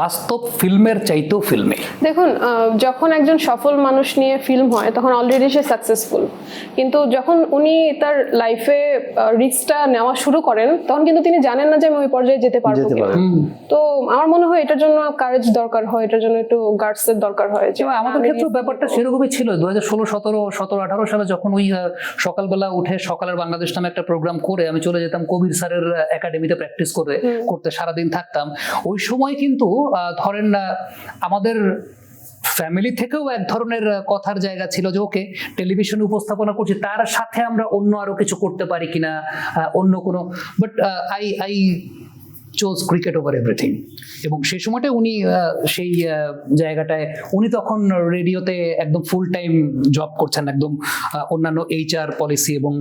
বাস্তব ফিল্মের চাইতেও ফিল্মে। দেখুন আহ, যখন একজন সফল মানুষ নিয়ে ফিল্ম হয় তখন অলরেডি সে সাকসেসফুল কিন্তু যখন উনি তার লাইফে রিস্কটা নেওয়া শুরু করেন তখন কিন্তু তিনি জানেন না যে আমি ওই পর্যায়ে যেতে পারব। তো আমার মনে হয় এটার জন্য কারেজ দরকার হয় এটার জন্য একটু গার্ডস এর দরকার হয়। যে আমাদের ক্ষেত্রে ব্যাপারটা সেরকমই ছিল। দু হাজার ষোলো সতেরো সতেরো আঠারো সালে যখন ওই সকালবেলা উঠে সকালের বাংলাদেশ নামে একটা প্রোগ্রাম করে আমি চলে যেতাম কবির স্যারের একাডেমিতে প্র্যাকটিস করে করতে সারাদিন থাকতাম। ওই সময় কিন্তু ধরেন আমাদের ফ্যামিলি থেকেও এক ধরনের কথার জায়গা ছিল যে, ওকে টেলিভিশন উপস্থাপনা করছি, তার সাথে আমরা অন্য আরও কিছু করতে পারি কিনা অন্য কোনো but I I choose cricket over everything এবং সেই সময়টা উনি সেই জায়গাটায় উনি তখন রেডিওতে একদম ফুল টাইম জব করছেন একদম অন্যান্য এইচআর পলিসি এবং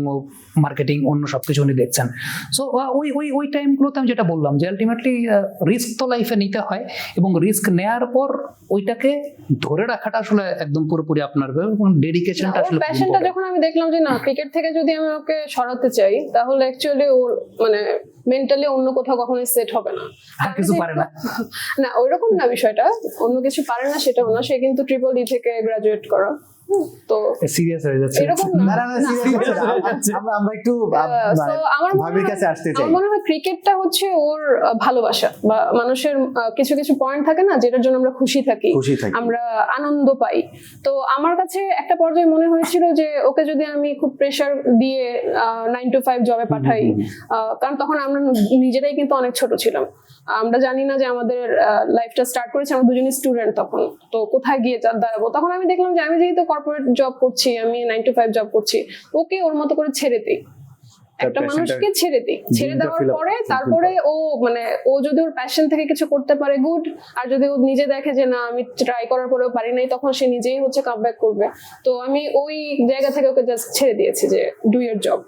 মার্কেটিং অন্য সবকিছু উনি দেখছেন। সো ওই ওই ওই টাইমগুলোতে আমি যেটা বললাম যে আলটিমেটলি রিস্ক তো লাইফে নিতে হয় এবং রিস্ক নেয়ার পর ওইটাকে ধরে রাখাটা আসলে একদম পুরোপুরি আপনার ডেডিকেশনটা আসলে প্যাশনটা যখন আমি দেখলাম যে না ক্রিকেট থেকে যদি আমি ওকে সরাতে চাই তাহলে অ্যাকচুয়ালি ওর মানে মেন্টালি অন্য কোথাও কখনোই সেট হবে না। আর কিছু পারে না। না ওইরকম না বিষয়টা। অন্য কিছু পারে না সেটা না সে কিন্তু ট্রিপল ই থেকে গ্রাজুয়েট করা। তো সিরিয়াস হয়ে যাচ্ছে। এরকম না। না না না serious হচ্ছে না। আমরা আমরা একটু আহ, so আমার মনে ভাবির কাছে আসতে চাই। আমার মনে হয় ক্রিকেটটা হচ্ছে ওর ভালোবাসা বা মানুষের কিছু কিছু পয়েন্ট থাকে না যেটার জন্য আমরা খুশি থাকি আমরা আনন্দ পাই। তো আমার কাছে একটা পর্যায়ে মনে হয়েছিল যে ওকে যদি আমি খুব প্রেশার দিয়ে নাইন টু ফাইভ জবে পাঠাই আহ, কারণ তখন আমরা নিজেরাই কিন্তু অনেক ছোট ছিলাম। আমরা জানি না যে আমাদের লাইফটা স্টার্ট করেছে আমরা দুজনই স্টুডেন্ট তখন। তো কোথায় গিয়ে দাঁড়াবো? তখন আমি দেখলাম যে আমি যেহেতু কর্পোরেট জব করছি আমি নাইন টু ফাইভ জব করছি ওকে ওর মতো করে ছেড়ে দিই। একটা মানুষকে ছেড়ে দিই। ছেড়ে দেওয়ার পরে তারপরে ও মানে ও যদি ওর প্যাশন থেকে কিছু করতে পারে গুড আর যদি ও নিজে দেখে যে না আমি ট্রাই করার পরেও পারি নাই তখন সে নিজেই হচ্ছে কাম করবে। তো আমি ওই জায়গা থেকে ওকে জাস্ট ছেড়ে দিয়েছি যে ডু ইয়ার জব